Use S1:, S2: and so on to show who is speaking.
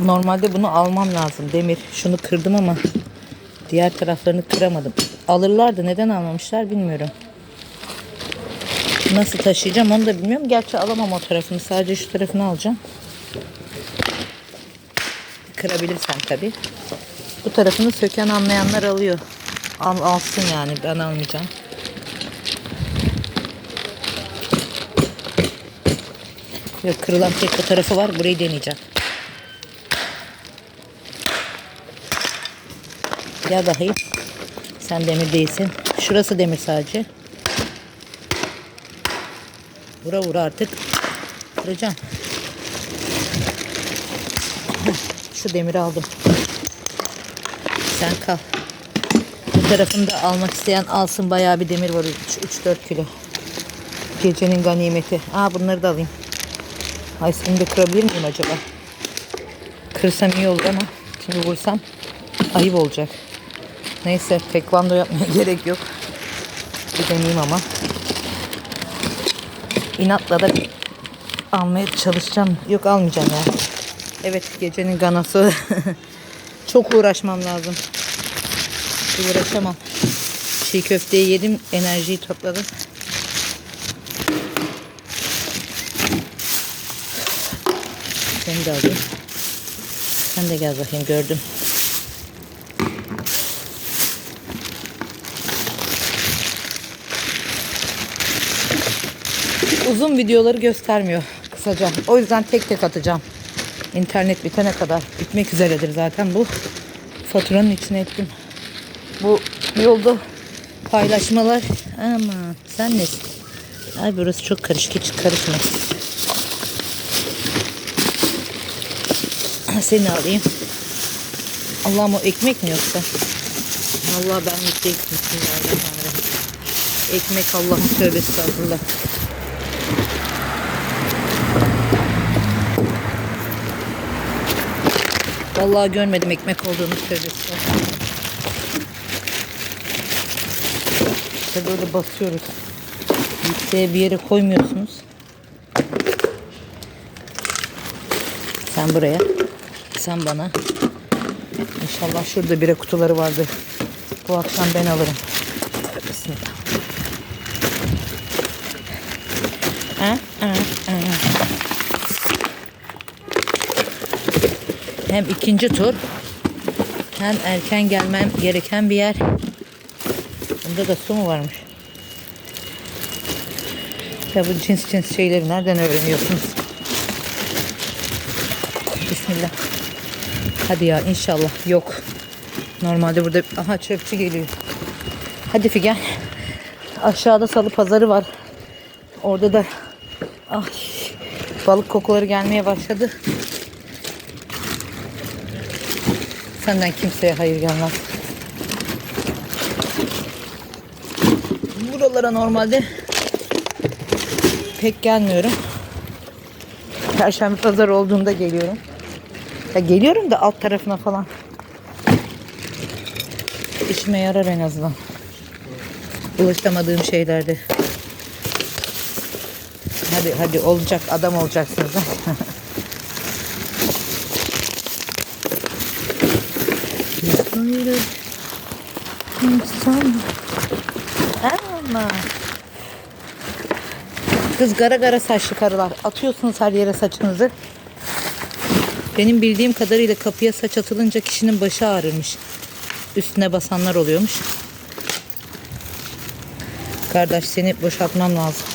S1: Normalde bunu almam lazım demir. Şunu kırdım ama diğer taraflarını kıramadım. Alırlardı neden almamışlar bilmiyorum. Nasıl taşıyacağım onu da bilmiyorum. Gerçi alamam o tarafını. Sadece şu tarafını alacağım. Kırabilirsem tabii. Bu tarafını söken anlayanlar alıyor. Al, alsın yani ben almayacağım. Yok kırılan tek o tarafı var. Burayı deneyeceğim. Gel bakayım. Sen demir değilsin. Şurası demir sadece. Vura vura artık. Kıracağım. Heh, Şu demiri aldım. Sen kal. Bu tarafında almak isteyen alsın. Bayağı bir demir var. 3-4 kilo. Gecenin ganimeti. Aa bunları da alayım. Ay seni de kırabilir miyim acaba? Kırsam iyi olur ama şimdi vursam ayıp olacak. Neyse tekvando yapmaya gerek yok. Bir deneyeyim ama. İnatla da almaya çalışacağım. Yok almayacağım ya. Evet gecenin ganası. Çok uğraşmam lazım. Uğraşamam. Çiğ köfteyi yedim. Enerjiyi topladım. Seni de alayım. Sen de gel bakayım gördüm. Uzun videoları göstermiyor kısaca. O yüzden tek tek atacağım. İnternet bitene kadar. Bitmek üzeredir zaten bu. Faturanın içine ettim. Bu yolda paylaşmalar. Ama sen nesin? Ay burası çok karışık. Hiç karışma. Seni alayım. Allah'ım o ekmek mi yoksa? Vallahi ben Bismillahirrahmanirrahim. Ekmek Allah'ın tövbesi estağfurullah. Vallahi görmedim ekmek olduğunu estağfurullah. İşte böyle basıyoruz. Yükseğe bir yere koymuyorsunuz. Sen buraya. Sen bana. İnşallah şurada bire kutuları vardı. Bu akşam ben alırım. Bismillah. Ha? Ha? Ha? Hem ikinci tur hem erken gelmem gereken bir yer. Bunda da su mu varmış? Ya bu cins cins şeyleri nereden öğreniyorsunuz? Bismillah. Hadi ya inşallah yok. Normalde burada aha çöpçü geliyor. Hadi Figen. Aşağıda salı pazarı var. Orada da ay, balık kokuları gelmeye başladı. Senden kimseye hayır gelmez. Buralara normalde pek gelmiyorum. Perşembe pazar olduğunda geliyorum. Ya geliyorum da alt tarafına falan. İşime yarar en azından. Ulaşamadığım şeylerde. Hadi hadi olacak adam olacaksınız. ha. Böyle insan. Ama. Kız gara gara saçlı karılar. Atıyorsunuz her yere saçınızı. Benim bildiğim kadarıyla kapıya saç atılınca kişinin başı ağrırmış. Üstüne basanlar oluyormuş. Kardeş seni boşaltmam lazım.